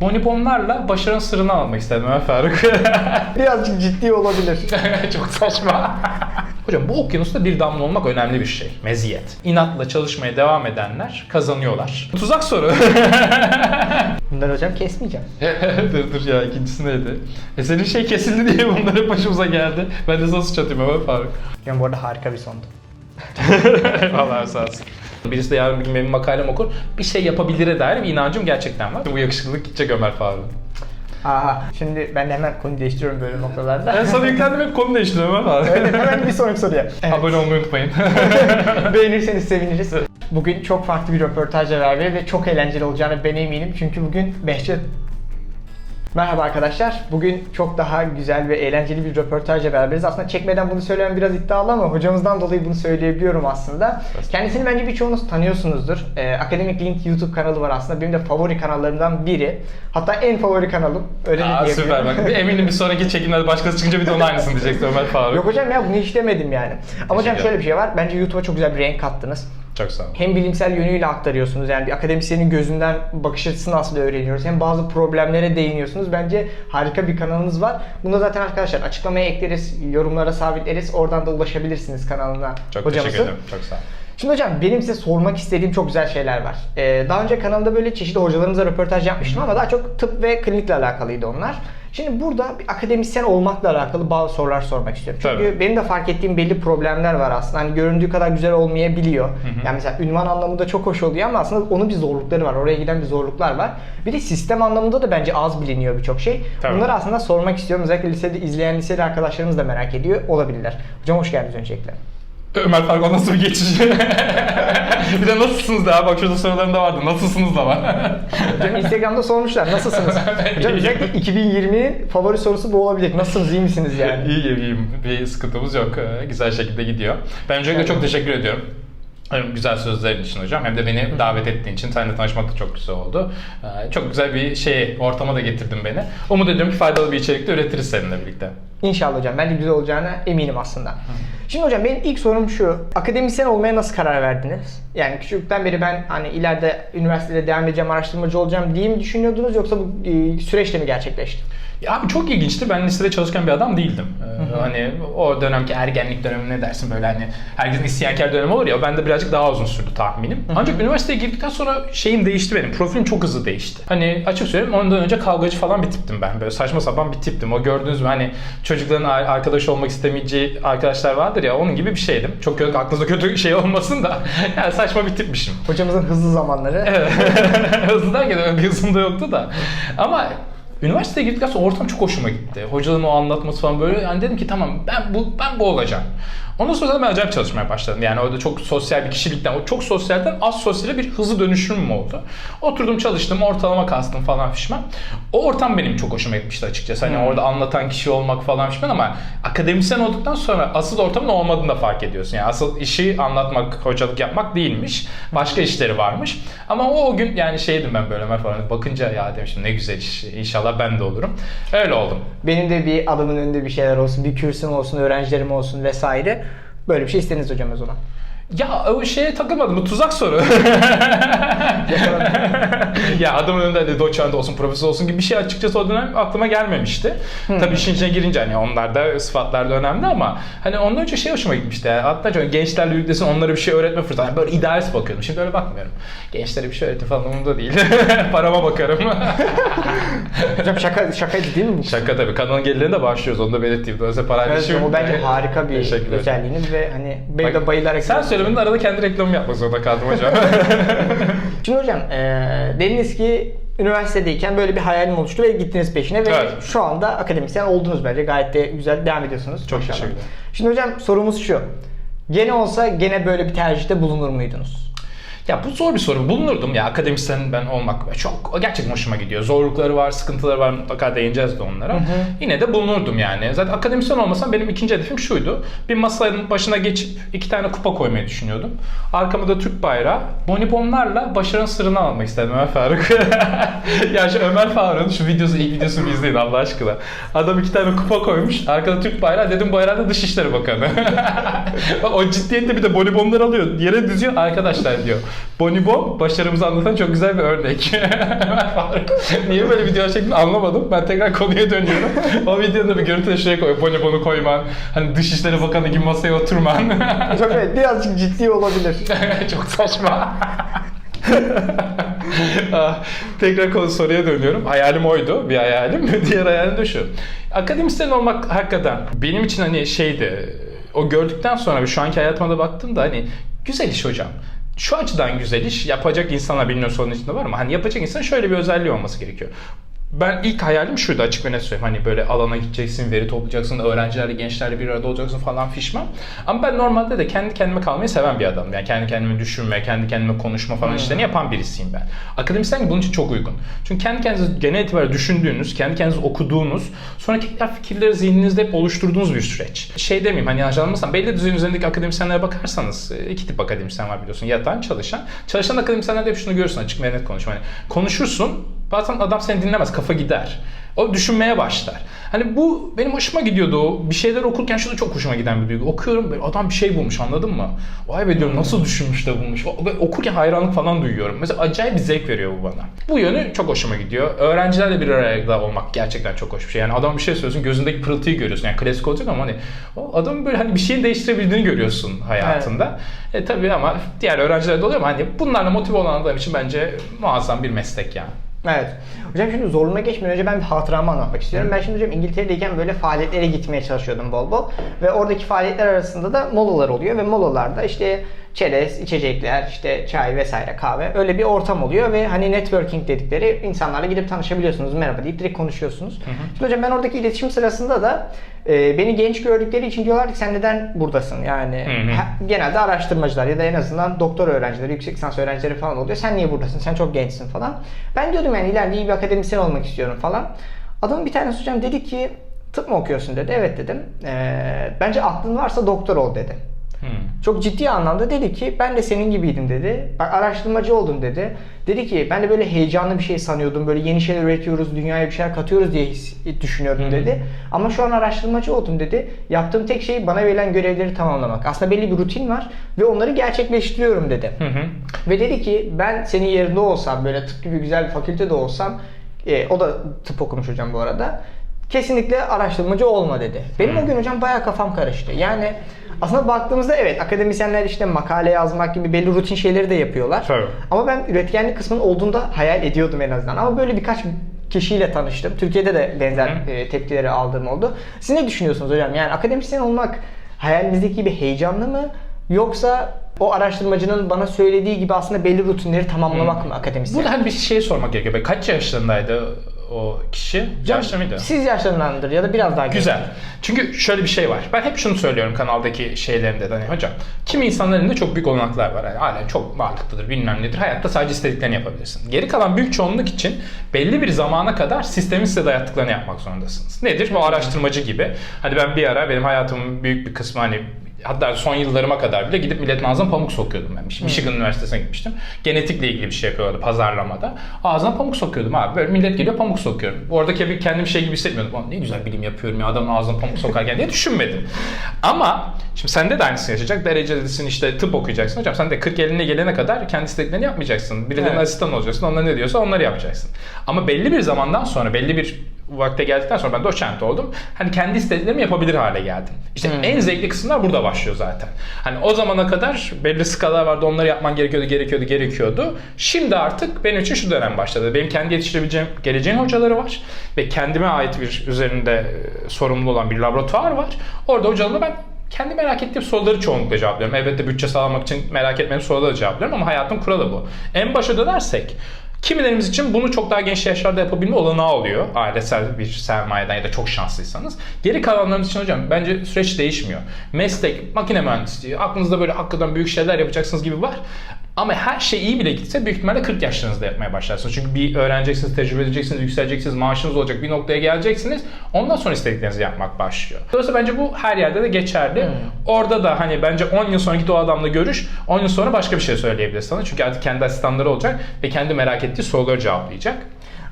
Bonibonlarla başarının sırrını almak istedim Ömer Faruk. Birazcık ciddi olabilir. Çok saçma. Hocam bu okyanusta bir damla olmak önemli bir şey. Meziyet. İnatla çalışmaya devam edenler kazanıyorlar. Tuzak soru. Bunları hocam kesmeyeceğim. dur dur ya ikincisi neydi? E senin şey kesildi diye bunlar hep başımıza geldi. Ben de sana sıç atayım Ömer Faruk. Hocam bu arada harika bir sondu. Eyvallah sağ olsun. Birisi de yarın bir gün benim makalem okur. Bir şey yapabilire dair bir inancım gerçekten var. Bu yakışıklılık gidecek Ömer Faruk. Aha şimdi ben de hemen konu değiştiriyorum böyle noktalarda. Ben sana yüklendim hep konu değiştiriyorum Faruk. Evet hemen bir sonraki soruya. Evet. Abone olmayı unutmayın. Beğenirseniz seviniriz. Bugün çok farklı bir röportajla beraber ve çok eğlenceli olacağını ben eminim. Çünkü bugün Behçet... Merhaba arkadaşlar. Bugün çok daha güzel ve eğlenceli bir röportajla beraberiz. Aslında çekmeden bunu söylemem biraz iddialı ama hocamızdan dolayı bunu söyleyebiliyorum aslında. Kendisini bence birçoğunuz tanıyorsunuzdur. Ee, Academic Link YouTube kanalı var aslında. Benim de favori kanallarımdan biri. Hatta en favori kanalım. Öyle de Aa, diyebilirim. süper bak. Eminim bir sonraki çekimlerde başkası çıkınca bir de onun aynısını diyeceksin Ömer Faruk. Yok hocam ya bunu hiç demedim yani. Ama hocam şöyle bir şey var. Bence YouTube'a çok güzel bir renk kattınız. Çok sağ ol. Hem bilimsel yönüyle aktarıyorsunuz yani bir akademisyenin gözünden bakış açısını nasıl öğreniyoruz. Hem bazı problemlere değiniyorsunuz. Bence harika bir kanalınız var. Bunu zaten arkadaşlar açıklamaya ekleriz, yorumlara sabitleriz. Oradan da ulaşabilirsiniz kanalına Çok hocamızın. teşekkür ederim. Çok sağ ol. Şimdi hocam benim size sormak istediğim çok güzel şeyler var. Ee, daha önce kanalımda böyle çeşitli hocalarımıza röportaj yapmıştım ama daha çok tıp ve klinikle alakalıydı onlar. Şimdi burada bir akademisyen olmakla alakalı bazı sorular sormak istiyorum. Çünkü Tabii. benim de fark ettiğim belli problemler var aslında. Hani göründüğü kadar güzel olmayabiliyor. Yani mesela ünvan anlamında çok hoş oluyor ama aslında onun bir zorlukları var. Oraya giden bir zorluklar var. Bir de sistem anlamında da bence az biliniyor birçok şey. Tabii. Bunları aslında sormak istiyorum. Özellikle lisede izleyen liseli arkadaşlarımız da merak ediyor olabilirler. Hocam hoş geldiniz öncelikle. Ömer Faruk o nasıl bir geçiş? bir de nasılsınız da bak şurada sorularında vardı. Nasılsınız da var. Hocam Instagram'da sormuşlar nasılsınız? Hocam özellikle 2020'nin favori sorusu bu olabilir. Nasılsınız iyi misiniz yani? iyiyim iyiyim. Bir sıkıntımız yok. Ee, Güzel şekilde gidiyor. Ben öncelikle çok teşekkür ediyorum. Güzel sözlerin için hocam hem de beni davet ettiğin için seninle tanışmak da çok güzel oldu. Ee, Çok güzel bir şey ortama da getirdin beni. Umut ediyorum ki faydalı bir içerikte üretiriz seninle birlikte. İnşallah hocam. Ben de güzel olacağına eminim aslında. Şimdi hocam benim ilk sorum şu. Akademisyen olmaya nasıl karar verdiniz? Yani küçükten beri ben hani ileride üniversitede devam edeceğim, araştırmacı olacağım diye mi düşünüyordunuz yoksa bu e, süreçte mi gerçekleşti? Ya abi çok ilginçti. Ben lisede çalışkan bir adam değildim. Ee, hani o dönemki ergenlik dönemi ne dersin böyle hani herkesin isyankar dönemi olur ya. Ben de birazcık daha uzun sürdü tahminim. Ancak üniversiteye girdikten sonra şeyim değişti benim. Profilim çok hızlı değişti. Hani açık söyleyeyim ondan önce kavgacı falan bir tiptim ben. Böyle saçma sapan bir tiptim. O gördüğünüz mü hani çocukların ar- arkadaş olmak istemeyeceği arkadaşlar vardır ya onun gibi bir şeydim. Çok kötü, aklınızda kötü şey olmasın da yani saçma bir tipmişim. Hocamızın hızlı zamanları. Evet. Hızlı derken bir hızım da yoktu da. Ama üniversiteye girdikten sonra ortam çok hoşuma gitti. Hocaların o anlatması falan böyle. Yani dedim ki tamam ben bu ben bu olacağım. Ondan sonra da ben acayip çalışmaya başladım. Yani orada çok sosyal bir kişilikten, o çok sosyalden az sosyale bir hızlı dönüşümüm oldu. Oturdum çalıştım, ortalama kastım falan fişman. O ortam benim çok hoşuma gitmişti açıkçası. Hani orada anlatan kişi olmak falan fişman ama akademisyen olduktan sonra asıl ortamın olmadığını da fark ediyorsun. Yani asıl işi anlatmak, hocalık yapmak değilmiş. Başka işleri varmış. Ama o, o gün yani şeydim ben böyle falan bakınca ya demiştim ne güzel iş. İnşallah ben de olurum. Öyle oldum. Benim de bir adamın önünde bir şeyler olsun, bir kürsüm olsun, öğrencilerim olsun vesaire. Böyle bir şey istediniz hocam o zaman. Ya o şeye takılmadım. Bu tuzak soru. ya adamın önünde hani doçent olsun, profesör olsun gibi bir şey açıkçası o dönem aklıma gelmemişti. Tabii işin içine girince hani onlar da sıfatlar da önemli ama hani ondan önce şey hoşuma gitmişti. Yani. Hatta şöyle gençlerle birliktesin onlara bir şey öğretme fırsatı. Yani böyle idealist bakıyordum. Şimdi öyle bakmıyorum. Gençlere bir şey öğretim falan umurumda değil. Parama bakarım. Hocam şaka şakaydı değil mi? bu? Şaka tabii. Kanalın gelirlerine başlıyoruz. Onu da belirteyim. Dolayısıyla parayla Evet, yok. o bence harika bir özelliğiniz ve hani benim de bayılarak... Sen söylemenin arada kendi reklamımı yapmak zorunda kaldım hocam. Şimdi hocam eee dediniz ki üniversitedeyken böyle bir hayalim oluştu ve gittiniz peşine ve Evet. şu anda akademisyen oldunuz bence. Gayet de güzel devam ediyorsunuz. Çok teşekkür ederim. Şimdi hocam sorumuz şu. Gene olsa gene böyle bir tercihte bulunur muydunuz? Ya bu zor bir soru. Bulunurdum ya akademisyen ben olmak çok gerçekten hoşuma gidiyor. Zorlukları var, sıkıntıları var mutlaka değineceğiz de onlara. Yine de bulunurdum yani. Zaten akademisyen olmasam benim ikinci hedefim şuydu. Bir masanın başına geçip iki tane kupa koymayı düşünüyordum. Arkamda da Türk bayrağı. Bonibonlarla başarının sırrını almak istedim Ömer Faruk. ya şu Ömer Faruk'un şu videosu ilk videosunu bir izleyin Allah aşkına. Adam iki tane kupa koymuş. Arkada Türk bayrağı. Dedim bu herhalde Dışişleri Bakanı. Bak o ciddiyette bir de bonibonları alıyor. Yere diziyor. Arkadaşlar diyor. Bonibon başarımızı anlatan çok güzel bir örnek. Niye böyle video çektiğini anlamadım. Ben tekrar konuya dönüyorum. o videoda bir görüntü de şuraya koy. Bonibon'u koyman. Hani Dışişleri Bakanı gibi masaya oturman. Çok evet birazcık ciddi olabilir. çok saçma. Ah, Tekrar konu soruya dönüyorum. Hayalim oydu. Bir hayalim. Diğer hayalim de şu. Akademisyen olmak hakikaten benim için hani şeydi. O gördükten sonra şu anki hayatıma da baktım da hani güzel iş hocam. Şu açıdan güzel iş yapacak insanlar bilmiyorum sorunun içinde var mı? Hani yapacak insan şöyle bir özelliği olması gerekiyor. Ben ilk hayalim şuydu açık ve net söyleyeyim. Hani böyle alana gideceksin, veri toplayacaksın, öğrencilerle, gençlerle bir arada olacaksın falan fişman. Ama ben normalde de kendi kendime kalmayı seven bir adamım. Yani kendi kendime düşünme, kendi kendime konuşma falan işlerini yapan birisiyim ben. Akademisyen bunun için çok uygun. Çünkü kendi kendinize genel itibariyle düşündüğünüz, kendi kendinize okuduğunuz, sonra tekrar fikirleri zihninizde hep oluşturduğunuz bir süreç. Şey demeyeyim hani yanlış anlamasam belli düzeyin üzerindeki akademisyenlere bakarsanız e, iki tip akademisyen var biliyorsun. Yatan, çalışan. Çalışan akademisyenlerde hep şunu görürsün açık ve net konuşma. Hani konuşursun Bazen adam seni dinlemez, kafa gider. O düşünmeye başlar. Hani bu benim hoşuma gidiyordu. O bir şeyler okurken şu da çok hoşuma giden bir duygu. Okuyorum böyle adam bir şey bulmuş anladın mı? Vay be diyorum nasıl düşünmüş de bulmuş. Okurken hayranlık falan duyuyorum. Mesela acayip bir zevk veriyor bu bana. Bu yönü çok hoşuma gidiyor. Öğrencilerle bir arada olmak gerçekten çok hoş bir şey. Yani adam bir şey söylüyorsun gözündeki pırıltıyı görüyorsun. Yani klasik olacak ama hani o adamın böyle hani bir şeyin değiştirebildiğini görüyorsun hayatında. E tabii ama diğer öğrenciler de oluyor ama hani bunlarla motive olan adam için bence muazzam bir meslek yani. Evet. Hocam şimdi zorluğuna geçmeden önce ben bir hatıramı anlatmak istiyorum. Ben şimdi hocam İngiltere'deyken böyle faaliyetlere gitmeye çalışıyordum bol bol. Ve oradaki faaliyetler arasında da molalar oluyor ve molalarda işte çerez, içecekler, işte çay vesaire kahve öyle bir ortam oluyor ve hani networking dedikleri insanlarla gidip tanışabiliyorsunuz. Merhaba deyip direkt konuşuyorsunuz. Şimdi hocam ben oradaki iletişim sırasında da e, beni genç gördükleri için diyorlar ki sen neden buradasın? Yani Hı hı. ha- genelde araştırmacılar ya da en azından doktor öğrencileri, yüksek lisans öğrencileri falan oluyor. Sen niye buradasın? Sen çok gençsin falan. Ben diyordum yani ileride iyi bir akademisyen olmak istiyorum falan. Adamın bir tanesi hocam dedi ki tıp mı okuyorsun dedi. Evet dedim. Ee, bence aklın varsa doktor ol dedi. Hmm. Çok ciddi anlamda dedi ki ben de senin gibiydim dedi. Bak araştırmacı oldum dedi. Dedi ki ben de böyle heyecanlı bir şey sanıyordum. Böyle yeni şeyler üretiyoruz, dünyaya bir şeyler katıyoruz diye düşünüyordum hı. dedi. Ama şu an araştırmacı oldum dedi. Yaptığım tek şey bana verilen görevleri tamamlamak. Aslında belli bir rutin var ve onları gerçekleştiriyorum dedi. Hı. Ve dedi ki ben senin yerinde olsam böyle tıp gibi güzel bir fakültede olsam e, o da tıp okumuş hocam bu arada. Kesinlikle araştırmacı olma dedi. Benim o gün hocam bayağı kafam karıştı. Yani aslında baktığımızda evet akademisyenler işte makale yazmak gibi belli rutin şeyleri de yapıyorlar. Tabii. Ama ben üretkenlik kısmının olduğunda hayal ediyordum en azından. Ama böyle birkaç kişiyle tanıştım. Türkiye'de de benzer Hı. e, tepkileri aldığım oldu. Siz ne düşünüyorsunuz hocam? Yani akademisyen olmak hayalinizdeki gibi heyecanlı mı? Yoksa o araştırmacının bana söylediği gibi aslında belli rutinleri tamamlamak mı akademisyen? Burada hani bir şey sormak gerekiyor. Kaç yaşlarındaydı o kişi? Yaşlı mıydı? Siz yaşlarındandır ya da biraz daha genç. Güzel. Çünkü şöyle bir şey var. Ben hep şunu söylüyorum kanaldaki şeylerimde de hani hocam. Kimi insanların elinde çok büyük olanaklar var. Yani halen çok varlıklıdır bilmem nedir. Hayatta sadece istediklerini yapabilirsin. Geri kalan büyük çoğunluk için belli bir zamana kadar sistemin size dayattıklarını yapmak zorundasınız. Nedir? Bu araştırmacı gibi. Hani ben bir ara benim hayatımın büyük bir kısmı hani Hatta son yıllarıma kadar bile gidip milletin ağzına pamuk sokuyordum ben. Michigan Üniversitesi'ne gitmiştim. Genetikle ilgili bir şey yapıyorlardı pazarlamada. Ağzına pamuk sokuyordum abi. Böyle millet geliyor pamuk sokuyorum. Oradaki bir kendim şey gibi hissetmiyordum. "Ulan Ne güzel bilim yapıyorum ya adamın ağzına pamuk sokarken diye düşünmedim. Ama şimdi sende de aynısını yaşayacak. Derecelisin işte tıp okuyacaksın. Hocam sen de 40 eline gelene kadar kendi istediklerini yapmayacaksın. Birilerinin Evet. asistan olacaksın. Onlar ne diyorsa onları yapacaksın. Ama belli bir zamandan sonra belli bir vakte geldikten sonra ben doçent oldum. Hani kendi istediklerimi yapabilir hale geldim. İşte Hmm. en zevkli kısımlar burada başlıyor zaten. Hani o zamana kadar belli skalalar vardı onları yapman gerekiyordu, gerekiyordu, gerekiyordu. Şimdi artık benim için şu dönem başladı. Benim kendi yetiştirebileceğim geleceğin hocaları var ve kendime ait bir üzerinde e, sorumlu olan bir laboratuvar var. Orada hocalarımla ben kendi merak ettiğim soruları çoğunlukla cevaplıyorum. Elbette bütçe sağlamak için merak etmediğim soruları cevaplıyorum ama hayatın kuralı bu. En başa dönersek Kimilerimiz için bunu çok daha genç yaşlarda yapabilme olanağı oluyor. Ailesel bir sermayeden ya da çok şanslıysanız. Geri kalanlarımız için hocam bence süreç değişmiyor. Meslek, makine mühendisliği, aklınızda böyle hakikaten büyük şeyler yapacaksınız gibi var. Ama her şey iyi bile gitse büyük ihtimalle 40 yaşlarınızda yapmaya başlarsınız. Çünkü bir öğreneceksiniz, tecrübe edeceksiniz, yükseleceksiniz, maaşınız olacak, bir noktaya geleceksiniz. Ondan sonra istediklerinizi yapmak başlıyor. Dolayısıyla bence bu her yerde de geçerli. Orada da hani bence 10 yıl sonra git o adamla görüş, 10 yıl sonra başka bir şey söyleyebilir sana. Çünkü artık kendi asistanları olacak ve kendi merak ettiği soruları cevaplayacak.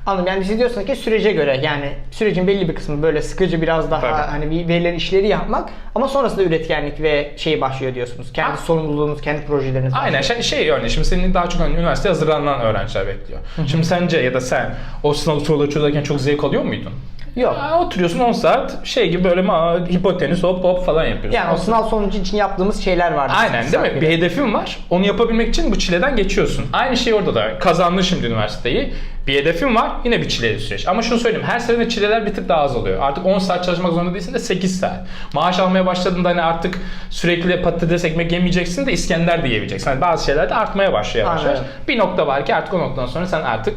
Anladım. Yani siz diyorsunuz ki sürece göre yani sürecin belli bir kısmı böyle sıkıcı biraz daha Tabii. hani bir verilen işleri yapmak ama sonrasında üretkenlik ve şey başlıyor diyorsunuz. Kendi Ha. sorumluluğunuz, kendi projeleriniz Aynen şey, şey örneğin şimdi senin daha çok hani üniversite hazırlanan öğrenciler bekliyor. Şimdi sence ya da sen o sınav soruları çözerken çok zevk alıyor muydun? Yok. Aa, oturuyorsun 10 saat şey gibi böyle ma hipotenüs hop hop falan yapıyorsun. Yani o sınav sonucu için yaptığımız şeyler vardı. Aynen değil mi? Bir hedefin var. Onu yapabilmek için bu çileden geçiyorsun. Aynı şey orada da. Kazandın şimdi üniversiteyi. Bir hedefin var. Yine bir çileli süreç. Ama şunu söyleyeyim. Her sene çileler bir tık daha az oluyor. Artık 10 saat çalışmak zorunda değilsin de 8 saat. Maaş almaya başladığında hani artık sürekli patates ekmek yemeyeceksin de İskender de yiyemeyeceksin. Hani bazı şeyler de artmaya başlıyor yavaş yavaş. Bir nokta var ki artık o noktadan sonra sen artık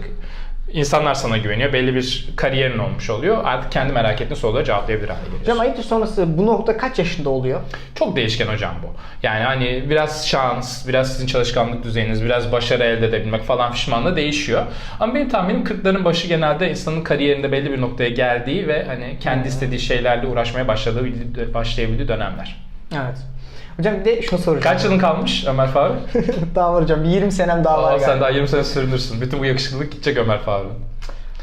insanlar sana güveniyor. Belli bir kariyerin olmuş oluyor. Artık kendi merak ettiğin soruları cevaplayabilir hale geliyorsun. Hocam ayıptır sonrası bu nokta kaç yaşında oluyor? Çok değişken hocam bu. Yani hani biraz şans, biraz sizin çalışkanlık düzeyiniz, biraz başarı elde edebilmek falan fişmanla değişiyor. Ama benim tahminim 40'ların başı genelde insanın kariyerinde belli bir noktaya geldiği ve hani kendi istediği şeylerle uğraşmaya başladığı, başlayabildiği dönemler. Evet. Hocam bir de şunu soracağım. Kaç yılın kalmış Ömer Faruk? daha var hocam. Bir 20 senem daha var Aa, sen galiba. daha 20 sene sürünürsün. Bütün bu yakışıklılık gidecek Ömer Faruk.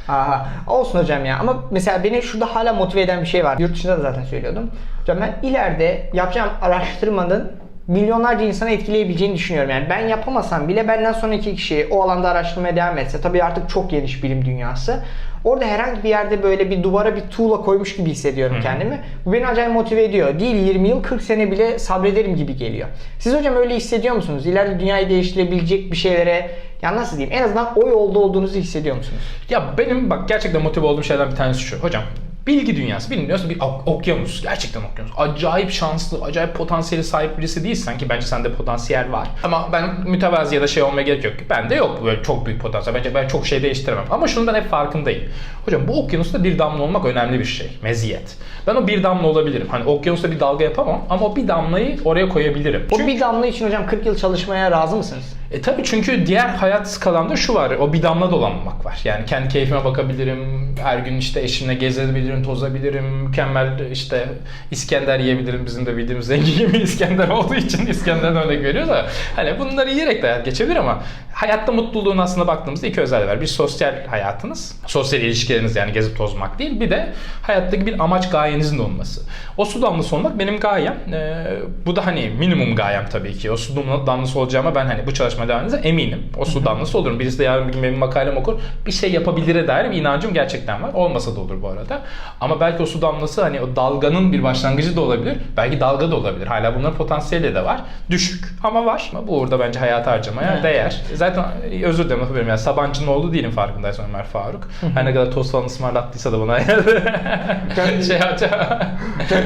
Aha. Olsun hocam ya. Ama mesela beni şurada hala motive eden bir şey var. Yurt dışında da zaten söylüyordum. Hocam ben ileride yapacağım araştırmanın milyonlarca insana etkileyebileceğini düşünüyorum. Yani ben yapamasam bile benden sonraki kişi o alanda araştırmaya devam etse tabii artık çok geniş bilim dünyası. Orada herhangi bir yerde böyle bir duvara bir tuğla koymuş gibi hissediyorum kendimi. Bu beni acayip motive ediyor. Değil 20 yıl 40 sene bile sabrederim gibi geliyor. Siz hocam öyle hissediyor musunuz? İleride dünyayı değiştirebilecek bir şeylere ya nasıl diyeyim en azından o yolda olduğunuzu hissediyor musunuz? Ya benim bak gerçekten motive olduğum şeylerden bir tanesi şu. Hocam bilgi dünyası, dünyası bir ok- okyanus. Gerçekten okyanus. Acayip şanslı, acayip potansiyeli sahip birisi değilsen ki bence sende potansiyel var. Ama ben mütevazi ya da şey olmaya gerek yok. Bende yok böyle çok büyük potansiyel. Bence ben çok şey değiştiremem. Ama şundan hep farkındayım. Hocam bu okyanusta bir damla olmak önemli bir şey. Meziyet. Ben o bir damla olabilirim. Hani okyanusta bir dalga yapamam ama o bir damlayı oraya koyabilirim. O bir damla için hocam 40 yıl çalışmaya razı mısınız? E tabii çünkü diğer hayat skalamda şu var. O bir damla dolanmak var. Yani kendi keyfime bakabilirim. Her gün işte eşimle gezebilirim, tozabilirim. Mükemmel işte İskender yiyebilirim. Bizim de bildiğimiz zengin gibi İskender olduğu için İskender'den örnek veriyoruz da. Hani bunları yiyerek de hayat geçebilir ama hayatta mutluluğun aslında baktığımızda iki özelliği var. Bir sosyal hayatınız, sosyal ilişkileriniz yani gezip tozmak değil. Bir de hayattaki bir amaç gayenizin de olması. O su damlası olmak benim gayem. Ee, bu da hani minimum gayem tabii ki. O su damlası olacağıma ben hani bu çalışma devam edince eminim. O su damlası olurum. Birisi de yarın bir gün benim makalem okur. Bir şey yapabilire dair bir inancım gerçekten var. Olmasa da olur bu arada. Ama belki o su damlası hani o dalganın bir başlangıcı da olabilir. Belki dalga da olabilir. Hala bunların potansiyeli de var. Düşük ama var. Ama bu uğurda bence hayatı harcamaya Evet. değer. Zaten özür dilerim lafı. Yani Sabancı'nın oğlu değilim farkındaysan Ömer Faruk. Her ne kadar tost falan ısmarlattıysa da bana şey yapacağım.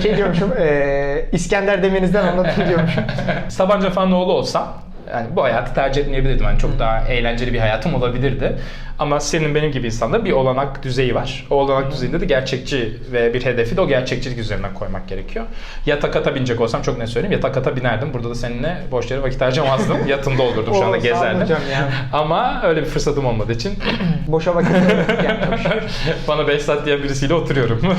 Şey diyormuşum, eee, İskender demenizden anladım diyormuşum. Sabancı falan oğlu olsam yani bu hayatı tercih etmeyebilirdim. Yani çok daha eğlenceli bir hayatım olabilirdi. Ama senin benim gibi insanda bir olanak düzeyi var. O olanak düzeyinde de gerçekçi ve bir hedefi de o gerçekçilik üzerinden koymak gerekiyor. Yatak ata binecek olsam çok ne söyleyeyim. Yatak ata binerdim. Burada da seninle boş yere vakit harcamazdım. Yatında olurdum şu anda gezerdim. hocam ya. Ama öyle bir fırsatım olmadığı için Boşa vakit yapmış. bana 5 saat diyen birisiyle oturuyorum.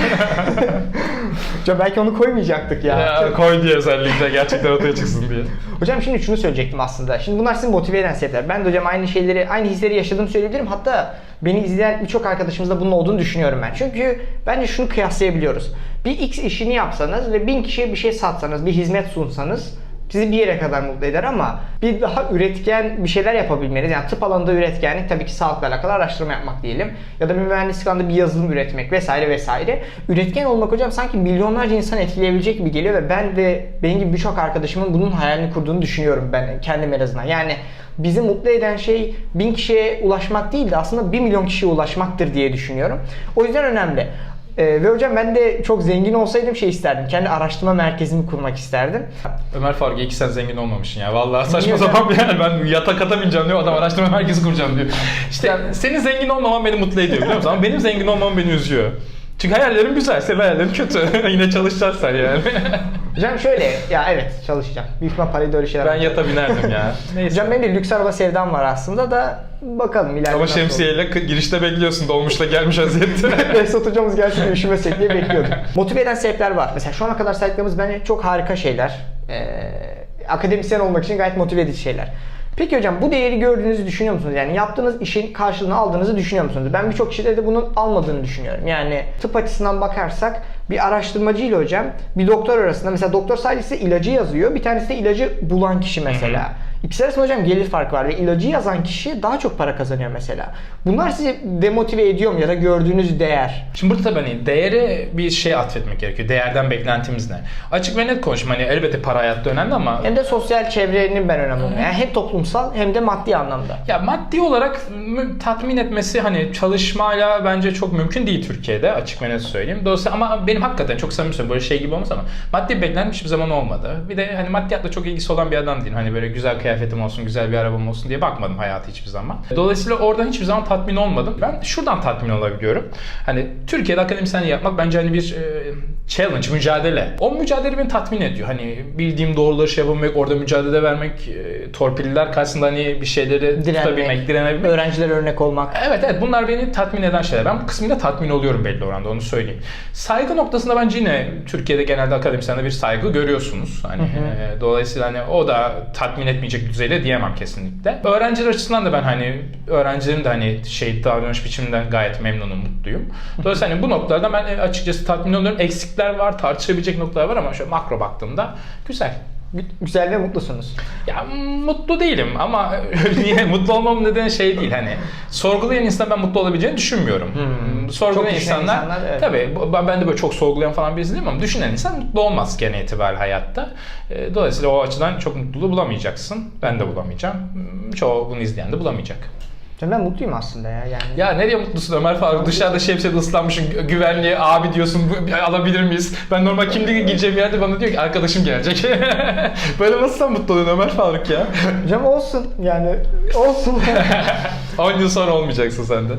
Hocam belki onu koymayacaktık ya. ya, koy diye özellikle gerçekten ortaya çıksın diye. Hocam şimdi şunu söyleyecektim aslında. Şimdi bunlar sizi motive eden sebepler. Ben de hocam aynı şeyleri, aynı hisleri yaşadığımı söyleyebilirim. Hatta beni izleyen birçok arkadaşımızda bunun olduğunu düşünüyorum ben. Çünkü bence şunu kıyaslayabiliyoruz. Bir X işini yapsanız ve bin kişiye bir şey satsanız, bir hizmet sunsanız sizi bir yere kadar mutlu eder ama bir daha üretken bir şeyler yapabilmeniz yani tıp alanında üretkenlik tabii ki sağlıkla alakalı araştırma yapmak diyelim ya da bir mühendislik alanında bir yazılım üretmek vesaire vesaire. Üretken olmak hocam sanki milyonlarca insan etkileyebilecek gibi geliyor ve ben ve benim gibi birçok arkadaşımın bunun hayalini kurduğunu düşünüyorum ben kendim en azından. Yani bizi mutlu eden şey bin kişiye ulaşmak değil de aslında bir milyon kişiye ulaşmaktır diye düşünüyorum. O yüzden önemli. Ee, ve hocam ben de çok zengin olsaydım şey isterdim. Kendi araştırma merkezimi kurmak isterdim. Ömer Faruk iyi ki sen zengin olmamışsın ya. Vallahi saçma Niye sapan bir yani ben yatak ata bineceğim diyor adam araştırma merkezi kuracağım diyor. İşte senin zengin olmaman beni mutlu ediyor biliyor musun? Ama benim zengin olmam beni üzüyor. Çünkü hayallerim güzel, senin hayallerin kötü. Yine çalışacaksın sen yani. Hocam şöyle ya evet çalışacağım. Büyük ihtimal parayı da öyle şeyler. ben yata binerdim ya. Neyse. Hocam benim de lüks araba sevdam var aslında da bakalım ileride Ama nasıl olur. şemsiyeyle kı- girişte bekliyorsun dolmuşla gelmiş vaziyette. Behzat hocamız gelsin de üşümesek diye bekliyordum. Motive eden sebepler var. Mesela şu ana kadar saydıklarımız bence çok harika şeyler. Ee, akademisyen olmak için gayet motive edici şeyler. Peki hocam bu değeri gördüğünüzü düşünüyor musunuz? Yani yaptığınız işin karşılığını aldığınızı düşünüyor musunuz? Ben birçok kişide de bunun almadığını düşünüyorum. Yani tıp açısından bakarsak bir araştırmacı ile hocam bir doktor arasında mesela doktor sadece ilacı yazıyor. Bir tanesi de ilacı bulan kişi mesela. İkisi arasında hocam gelir farkı var ve ilacı yazan kişi daha çok para kazanıyor mesela. Bunlar sizi demotive ediyor mu ya da gördüğünüz değer? Şimdi burada tabii hani değere bir şey atfetmek gerekiyor. Değerden beklentimiz ne? Açık ve net konuşayım. Hani elbette para hayatta önemli ama Hem de sosyal çevrenin ben önemli. Yani hem toplumsal hem de maddi anlamda. Ya maddi olarak tatmin etmesi hani çalışmayla bence çok mümkün değil Türkiye'de açık ve net söyleyeyim. Dolayısıyla ama benim hakikaten çok samimi söylüyorum böyle şey gibi olmaz ama maddi beklentim hiçbir zaman olmadı. Bir de hani maddiyatla çok ilgisi olan bir adam değilim. Hani böyle güzel kıyafetim olsun, güzel bir arabam olsun diye bakmadım hayatı hiçbir zaman. Dolayısıyla oradan hiçbir zaman tatmin olmadım. Ben şuradan tatmin olabiliyorum. Hani Türkiye'de akademisyenlik yapmak bence hani bir e, challenge, mücadele. O mücadele beni tatmin ediyor. Hani bildiğim doğruları şey yapabilmek, orada mücadele vermek, e, torpiller karşısında hani bir şeyleri tutabilmek, direnebilmek. Öğrencilere örnek olmak. Evet evet bunlar beni tatmin eden şeyler. Ben bu kısmıyla tatmin oluyorum belli oranda onu söyleyeyim. Saygı noktasında bence yine Türkiye'de genelde akademisyende bir saygı görüyorsunuz. Hani e, dolayısıyla hani o da tatmin etmeyecek düzeyde diyemem kesinlikle. Öğrenciler açısından da ben hani öğrencilerin de hani şey davranış biçiminden gayet memnunum, mutluyum. Dolayısıyla hani bu noktalarda ben e, açıkçası tatmin oluyorum. Eksikler var, tartışabilecek noktalar var ama şöyle makro baktığımda güzel. Gü- Güzel ve mutlusunuz. Ya mutlu değilim ama niye mutlu olmamın nedeni şey değil hani sorgulayan insan ben mutlu olabileceğini düşünmüyorum. Hmm. Sorgulayan Çok insanlar, insanlar, evet. tabii ben, de böyle çok sorgulayan falan birisi değilim ama düşünen insan mutlu olmaz gene itibariyle hayatta. E, Dolayısıyla o açıdan çok mutluluğu bulamayacaksın. Ben de bulamayacağım. Hmm, Çoğu bunu izleyen de bulamayacak. Ben mutluyum aslında ya yani. Ya nereye mutlusun Ömer Faruk? Dışarıda şemsiyede ıslanmışsın gü- güvenliğe abi diyorsun "Bu- bir alabilir miyiz? Ben normal kimliğe gireceğim yerde bana diyor ki arkadaşım gelecek. Böyle nasıl sen mutlu oluyorsun Ömer Faruk ya? Hocam olsun yani olsun. 10 yıl sonra olmayacaksın sen de.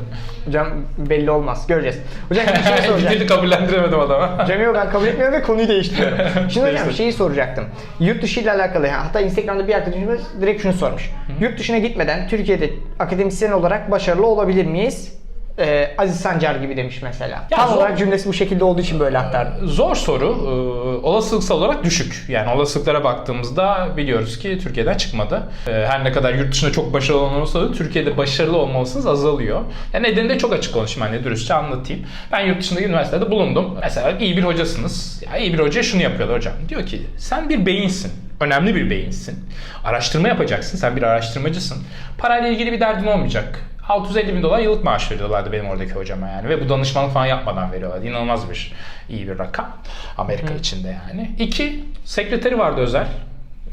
Hocam belli olmaz. Göreceğiz. Hocam bir şey soracağım. Gidip kabullendiremedim adama. Hocam yok ben kabul etmiyorum ve konuyu değiştiriyorum. Şimdi hocam şeyi soracaktım. Yurt dışı ile alakalı yani hatta Instagram'da bir arkadaşımız direkt şunu sormuş. Yurt dışına gitmeden Türkiye'de akademisyen olarak başarılı olabilir miyiz? Ee, Aziz Sancar gibi demiş mesela. Ya Tam zor- olarak cümlesi bu şekilde olduğu için böyle aktardım. Zor soru. Ee, Olasılıksal olarak düşük. Yani olasılıklara baktığımızda biliyoruz ki Türkiye'den çıkmadı. Ee, Her ne kadar yurt dışında çok başarılı olan olsa da Türkiye'de başarılı olma olasılığınız azalıyor. Yani nedeni de çok açık konuşayım hani dürüstçe anlatayım. Ben yurt dışındaki üniversitede bulundum. Mesela iyi bir hocasınız. Ya iyi bir hoca şunu yapıyorlar hocam. Diyor ki sen bir beyinsin. Önemli bir beyinsin. Araştırma yapacaksın. Sen bir araştırmacısın. Parayla ilgili bir derdin olmayacak. 650 bin dolar yıllık maaş veriyorlardı benim oradaki hocama yani. Ve bu danışmanlık falan yapmadan veriyorlardı. İnanılmaz bir iyi bir rakam. Amerika içinde yani. İki, sekreteri vardı özel.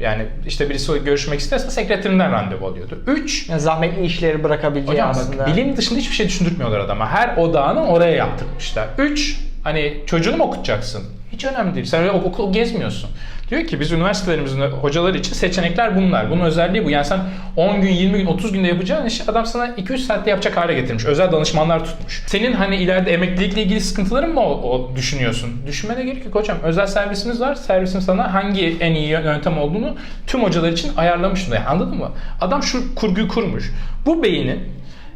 Yani işte birisi görüşmek isterse sekreterinden randevu alıyordu. Üç, Yani zahmetli işleri bırakabileceği Hocam aslında. bilim dışında hiçbir şey düşündürtmüyorlar adama. Her odağını oraya yaptırmışlar. Üç, hani çocuğunu mu okutacaksın? Hiç önemli değil. Sen okul gezmiyorsun. Diyor ki biz üniversitelerimizin hocaları için seçenekler bunlar. Bunun özelliği bu. Yani sen 10 gün, 20 gün, 30 günde yapacağın işi adam sana 2-3 saatte yapacak hale getirmiş. Özel danışmanlar tutmuş. Senin hani ileride emeklilikle ilgili sıkıntıların mı o, o düşünüyorsun? Düşünmene gerek yok hocam. Özel servisimiz var. Servisim sana hangi en iyi yöntem olduğunu tüm hocalar için ayarlamış. Yani anladın mı? Adam şu kurguyu kurmuş. Bu beynin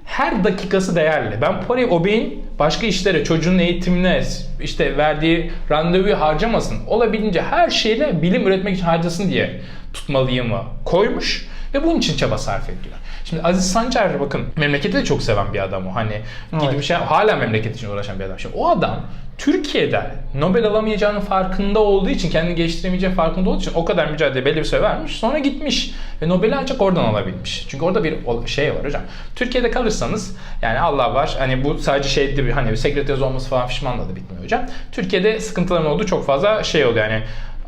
her dakikası değerli. Ben parayı o beyin başka işlere, çocuğun eğitimine, işte verdiği randevuyu harcamasın. Olabildiğince her şeyle bilim üretmek için harcasın diye tutmalıyım koymuş ve bunun için çaba sarf ediyor. Şimdi Aziz Sancar bakın memleketi de çok seven bir adam o. Hani Evet. gidip şey hala memleket için uğraşan bir adam. Şimdi o adam Türkiye'de Nobel alamayacağının farkında olduğu için, kendini geliştiremeyeceği farkında olduğu için o kadar mücadele belli bir süre vermiş. Sonra gitmiş ve Nobel'i ancak oradan alabilmiş. Çünkü orada bir şey var hocam. Türkiye'de kalırsanız yani Allah var hani bu sadece şey değil hani bir sekreteriz olması falan pişmanla da bitmiyor hocam. Türkiye'de sıkıntıların olduğu çok fazla şey oluyor yani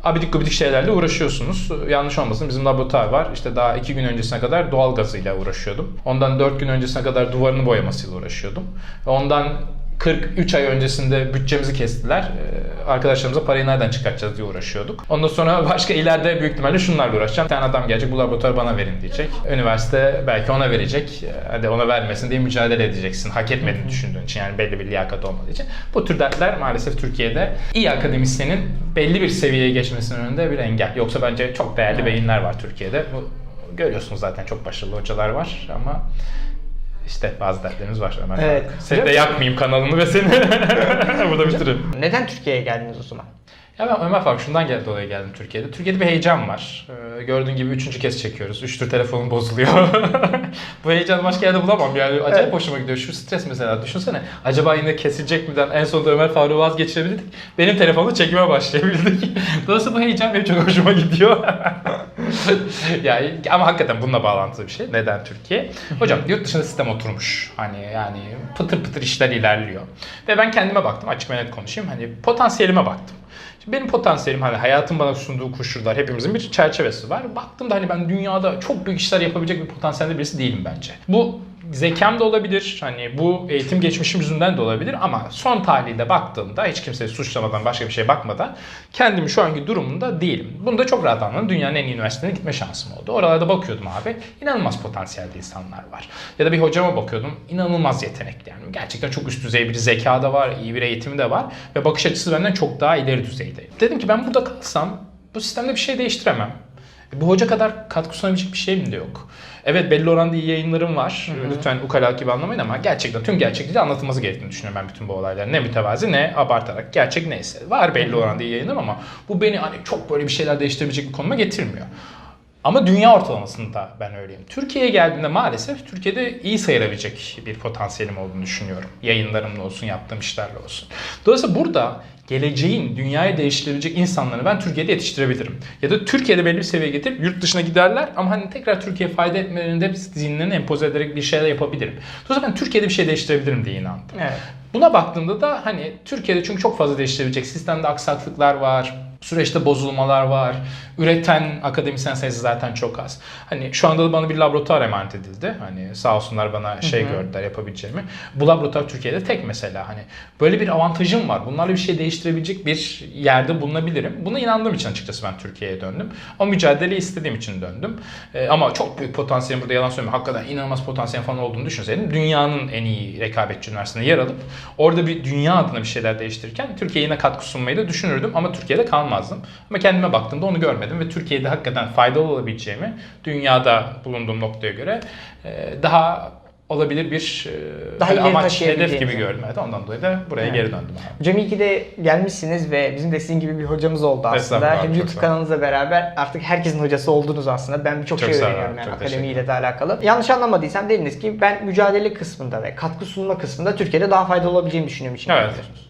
abidik gubidik şeylerle uğraşıyorsunuz. Yanlış olmasın bizim laboratuvar var. İşte daha iki gün öncesine kadar doğal gazıyla uğraşıyordum. Ondan dört gün öncesine kadar duvarını boyamasıyla uğraşıyordum. Ondan 43 ay öncesinde bütçemizi kestiler. Ee, Arkadaşlarımıza parayı nereden çıkartacağız diye uğraşıyorduk. Ondan sonra başka ileride büyük ihtimalle şunlarla uğraşacağım. Bir tane adam gelecek bu laboratuvarı bana verin diyecek. Üniversite belki ona verecek. Ee, Hadi ona vermesin diye mücadele edeceksin. Hak etmediğini düşündüğün için yani belli bir liyakat olmadığı için. Bu tür dertler maalesef Türkiye'de iyi akademisyenin belli bir seviyeye geçmesinin önünde bir engel. Yoksa bence çok değerli beyinler var Türkiye'de. Bu, görüyorsunuz zaten çok başarılı hocalar var ama işte bazı dertlerimiz var Ömer. Evet. Seni de yakmayayım kanalını ve seni burada bitireyim. Neden Türkiye'ye geldiniz o zaman? Ya ben Ömer Faruk şundan geldi dolayı geldim Türkiye'de. Türkiye'de bir heyecan var. Ee, gördüğün gibi üçüncü kez çekiyoruz. Üçtür telefonum bozuluyor. Bu heyecanı başka yerde bulamam yani. Acayip Evet. hoşuma gidiyor. Şu stres mesela düşünsene. Acaba yine kesilecek mi? En sonunda Ömer Faruk'u vazgeçirebildik. Benim telefonla çekime başlayabildik. Dolayısıyla bu heyecan benim çok hoşuma gidiyor. yani ama hakikaten bununla bağlantılı bir şey. Neden Türkiye? Hocam yurt dışında sistem oturmuş. Hani yani pıtır pıtır işler ilerliyor. Ve ben kendime baktım açık ve net konuşayım. Hani potansiyelime baktım. Şimdi benim potansiyelim hani hayatın bana sunduğu koşullar hepimizin bir çerçevesi var. Baktım da hani ben dünyada çok büyük işler yapabilecek bir potansiyelde birisi değilim bence. Bu zekam da olabilir. Hani bu eğitim geçmişim yüzünden de olabilir ama son tahlilde baktığımda hiç kimseyi suçlamadan başka bir şeye bakmadan kendim şu anki durumunda değilim. Bunu da çok rahat anladım. Dünyanın en iyi üniversitelerine gitme şansım oldu. Oralarda bakıyordum abi. İnanılmaz potansiyelde insanlar var. Ya da bir hocama bakıyordum. İnanılmaz yetenekli yani. Gerçekten çok üst düzey bir zeka da var, iyi bir eğitimi de var ve bakış açısı benden çok daha ileri düzeyde. Dedim ki ben burada kalsam bu sistemde bir şey değiştiremem. Bu hoca kadar katkı sunabilecek bir şeyim de yok. Evet belli oranda iyi yayınlarım var. Lütfen ukala gibi anlamayın ama gerçekten tüm gerçekliği anlatılması gerektiğini düşünüyorum ben bütün bu olayların. Ne mütevazi ne abartarak. Gerçek neyse. Var belli oranda iyi yayınlarım ama bu beni hani çok böyle bir şeyler değiştirebilecek bir konuma getirmiyor. Ama dünya ortalamasında ben öyleyim. Türkiye'ye geldiğinde maalesef Türkiye'de iyi sayılabilecek bir potansiyelim olduğunu düşünüyorum. Yayınlarımla olsun, yaptığım işlerle olsun. Dolayısıyla burada geleceğin dünyayı değiştirebilecek insanları ben Türkiye'de yetiştirebilirim. Ya da Türkiye'de belli bir seviyeye getirip yurt dışına giderler ama hani tekrar Türkiye'ye fayda etmelerinde hep zihinlerini empoze ederek bir şeyler yapabilirim. Dolayısıyla ben Türkiye'de bir şey değiştirebilirim diye inandım. Evet. Buna baktığımda da hani Türkiye'de çünkü çok fazla değiştirebilecek sistemde aksaklıklar var. Süreçte bozulmalar var. Üreten akademisyen sayısı zaten çok az. Hani şu anda da bana bir laboratuvar emanet edildi. Hani sağ olsunlar bana şey gördüler yapabileceğimi. Bu laboratuvar Türkiye'de tek mesela. Hani böyle bir avantajım var. Bunlarla bir şey değiştirebilecek bir yerde bulunabilirim. Buna inandığım için açıkçası ben Türkiye'ye döndüm. O mücadeleyi istediğim için döndüm. Ee, ama çok büyük potansiyelim burada yalan söylemiyorum. Hakikaten inanılmaz potansiyel falan olduğunu düşünseydim dünyanın en iyi rekabetçi üniversitesinde yer alıp orada bir dünya adına bir şeyler değiştirirken Türkiye'ye yine katkı sunmayı da düşünürdüm ama Türkiye'de kalmazdım. Ama kendime baktığımda onu görmedim ve Türkiye'de hakikaten faydalı olabileceğimi dünyada bulunduğum noktaya göre e, daha olabilir bir e, Daha hani amaç, hedef gibi gördüm. Evet, ondan dolayı da buraya Evet. geri döndüm. Abi. Hocam iyi ki de gelmişsiniz ve bizim de sizin gibi bir hocamız oldu aslında. Abi, Hem YouTube kanalınızla beraber artık herkesin hocası oldunuz aslında. Ben birçok Çok şey öğreniyorum yani akademiyle de alakalı. Yanlış anlamadıysam dediniz ki ben mücadele kısmında ve katkı sunma kısmında Türkiye'de daha faydalı olabileceğimi düşünüyorum için. Evet. yapıyorsunuz.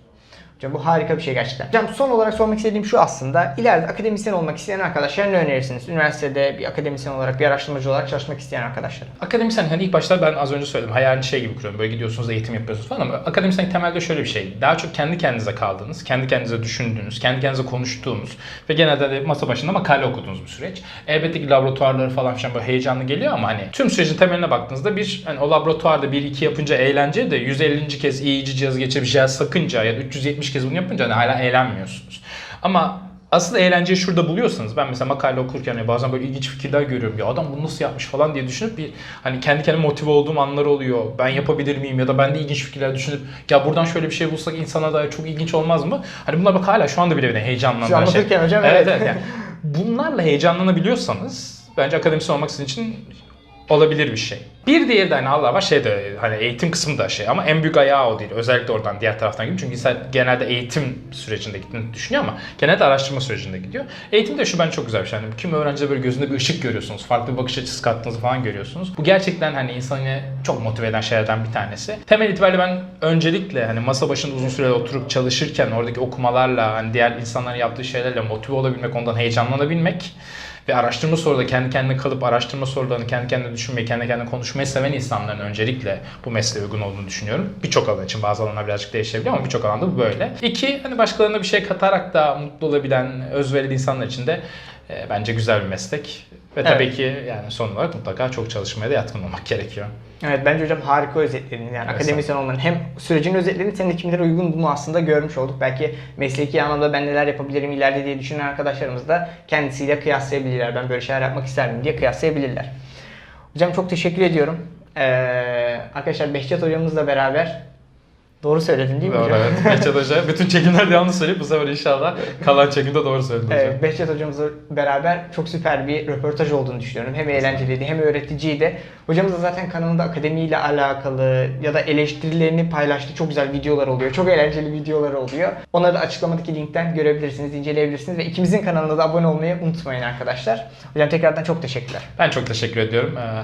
Hocam bu harika bir şey gerçekten. Hocam son olarak sormak istediğim şu aslında. ileride akademisyen olmak isteyen arkadaşlar ne önerirsiniz? Üniversitede bir akademisyen olarak, bir araştırmacı olarak çalışmak isteyen arkadaşlar. Akademisyen hani ilk başta ben az önce söyledim hayalini şey gibi kuruyorum böyle gidiyorsunuz eğitim yapıyorsunuz falan ama akademisyen temelde şöyle bir şey daha çok kendi kendinize kaldığınız, kendi kendinize düşündüğünüz, kendi kendinize konuştuğunuz ve genelde de masa başında makale okuduğunuz bir süreç. Elbette ki laboratuvarları falan filan böyle heyecanlı geliyor ama hani tüm sürecin temeline baktığınızda bir hani o laboratuvarda bir iki yapınca eğlence de 150. kez EEG cihazı geçip cihaz sakınca ya da 370 kez bunu yapınca hani hala eğlenmiyorsunuz. Ama Asıl eğlenceyi şurada buluyorsanız ben mesela makale okurken ya bazen böyle ilginç fikirler görüyorum ya adam bunu nasıl yapmış falan diye düşünüp bir hani kendi kendime motive olduğum anlar oluyor. Ben yapabilir miyim ya da ben de ilginç fikirler düşünüp ya buradan şöyle bir şey bulsak insana da çok ilginç olmaz mı? Hani bunlar bak hala şu anda bile beni heyecanlandıran şey. hocam, evet. evet yani bunlarla heyecanlanabiliyorsanız bence akademisyen olmak sizin için olabilir bir şey. Bir diğeri de hani Allah var şey de hani eğitim kısmı da şey ama en büyük ayağı o değil. Özellikle oradan diğer taraftan gidiyor. Çünkü insan genelde eğitim sürecinde gittiğini düşünüyor ama genelde araştırma sürecinde gidiyor. Eğitimde şu ben çok güzel bir şey. Hani kim öğrencide böyle gözünde bir ışık görüyorsunuz. Farklı bir bakış açısı kattığınızı falan görüyorsunuz. Bu gerçekten hani insanı çok motive eden şeylerden bir tanesi. Temel itibariyle ben öncelikle hani masa başında uzun süre oturup çalışırken oradaki okumalarla hani diğer insanların yaptığı şeylerle motive olabilmek, ondan heyecanlanabilmek ve araştırma soruda kendi kendine kalıp araştırma sorularını kendi kendine düşünmeyi, kendi kendine konuşmayı seven insanların öncelikle bu mesleğe uygun olduğunu düşünüyorum. Birçok alan için bazı alanlar birazcık değişebiliyor ama birçok alanda bu böyle. İki, hani başkalarına bir şey katarak da mutlu olabilen, özverili insanlar için de e, bence güzel bir meslek. Ve Evet. tabii ki yani son olarak mutlaka çok çalışmaya da yatkın olmak gerekiyor. Evet bence hocam harika özetlediniz. Yani akademisyen olmanın hem sürecin özetlerini senin de kimlere uygun bunu aslında görmüş olduk. Belki mesleki anlamda ben neler yapabilirim ileride diye düşünen arkadaşlarımız da kendisiyle kıyaslayabilirler. Ben böyle şeyler yapmak ister miyim diye kıyaslayabilirler. Hocam çok teşekkür ediyorum. Ee, arkadaşlar Behçet hocamızla beraber Doğru söyledim değil mi Doğru hocam? evet. Behçet Hoca bütün çekimlerde yanlış söyleyip bu sefer inşallah kalan çekimde doğru söyledi hocam. Evet, Behçet hocamızla beraber çok süper bir röportaj olduğunu düşünüyorum. Hem eğlenceliydi hem öğreticiydi. Hocamız da zaten kanalında akademiyle alakalı ya da eleştirilerini paylaştığı çok güzel videolar oluyor. Çok eğlenceli videolar oluyor. Onları da açıklamadaki linkten görebilirsiniz, inceleyebilirsiniz ve ikimizin kanalına da abone olmayı unutmayın arkadaşlar. Hocam tekrardan çok teşekkürler. Ben çok teşekkür ediyorum. Ee,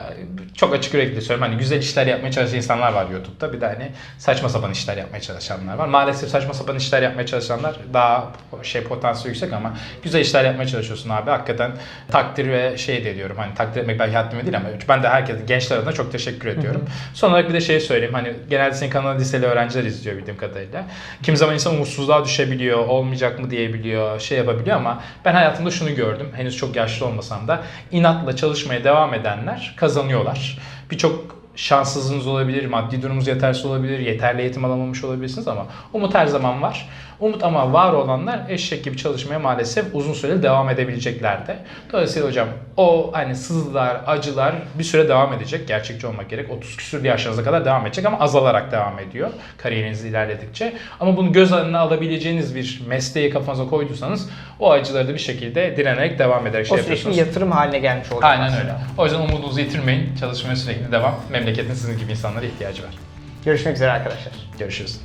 çok açık yürekli söylüyorum. Hani güzel işler yapmaya çalışan insanlar var YouTube'da. Bir de hani saçma sapan işler yapmaya çalışanlar var. Maalesef saçma sapan işler yapmaya çalışanlar daha şey potansiyeli yüksek ama güzel işler yapmaya çalışıyorsun abi. Hakikaten takdir ve şey de ediyorum. Hani takdir etmek belki haddime değil ama ben de herkese gençler adına çok teşekkür ediyorum. Son olarak bir de şey söyleyeyim. Hani genelde senin kanalını liseli öğrenciler izliyor bildiğim kadarıyla. Kimi zaman insan umutsuzluğa düşebiliyor, olmayacak mı diyebiliyor, şey yapabiliyor ama ben hayatımda şunu gördüm. Henüz çok yaşlı olmasam da inatla çalışmaya devam edenler kazanıyorlar. Birçok şanssızlığınız olabilir, maddi durumunuz yetersiz olabilir, yeterli eğitim alamamış olabilirsiniz ama umut her zaman var. Umut ama var olanlar eşek gibi çalışmaya maalesef uzun süreli devam edebilecekler de. Dolayısıyla hocam o hani sızılar, acılar bir süre devam edecek. Gerçekçi olmak gerek. 30 küsürlü yaşlarınıza kadar devam edecek ama azalarak devam ediyor kariyeriniz ilerledikçe. Ama bunu göz önüne alabileceğiniz bir mesleği kafanıza koyduysanız o acıları da bir şekilde direnerek devam ederek şey o bir yapıyorsunuz. yatırım haline gelmiş oldu. Aynen aslında. öyle. O yüzden umudunuzu yitirmeyin. Çalışmaya sürekli devam. Memleketin sizin gibi insanlara ihtiyacı var. Görüşmek üzere arkadaşlar. Görüşürüz.